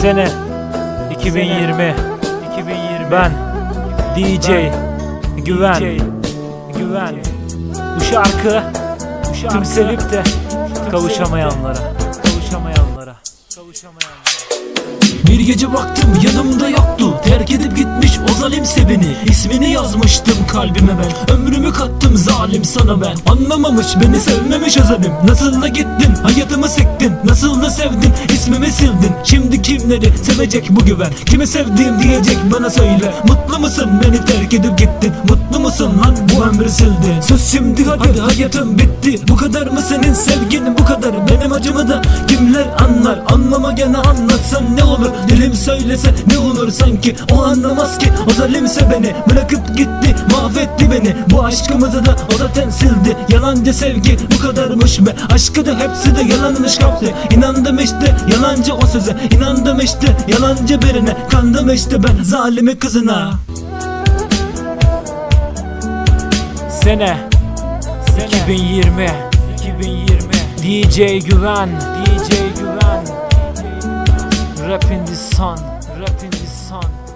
Sene. 2020 2020 Ben. DJ Güven. Güven. Bu şarkı Tüm sevip de kavuşamayanlara. Kavuşamayanlara. Kavuşamayanlara. Bir gece baktım yanımda yoktu yazmıştım kalbime ben. Ömrümü kattım zalim sana ben. Anlamamış beni sevmemiş o zalim Nasıl da gittin hayatımı sektin. Nasıl da sevdin ismimi sildin. Şimdi kimleri sevecek bu güven? Kimi sevdiğim diyecek bana söyle. Mutlu musun beni terk edip gittin? Mutlu musun lan? Bu ömrü sildin. Sus şimdi hadi. Hayatım bitti. Bu kadar mı senin sevgin? Bu kadar. Benim acımı da kimler anlar Anlama gene anlatsan ne olur? Dilim söylese ne olur sanki? O anlamaz ki. O zalimse beni Bırakıp gitti mahvetti beni. Bu aşkımızı da o zaten sildi. Yalancı sevgi bu kadarmış be. Aşkı da hepsi de yalanmış kaptı. İnandım işte yalancı o söze. İnandım işte yalancı birine. Kandım işte ben zalimi kızına. Sene. 2020 2020 DJ Güven. DJ Güven Rap in the sun, rap in the sun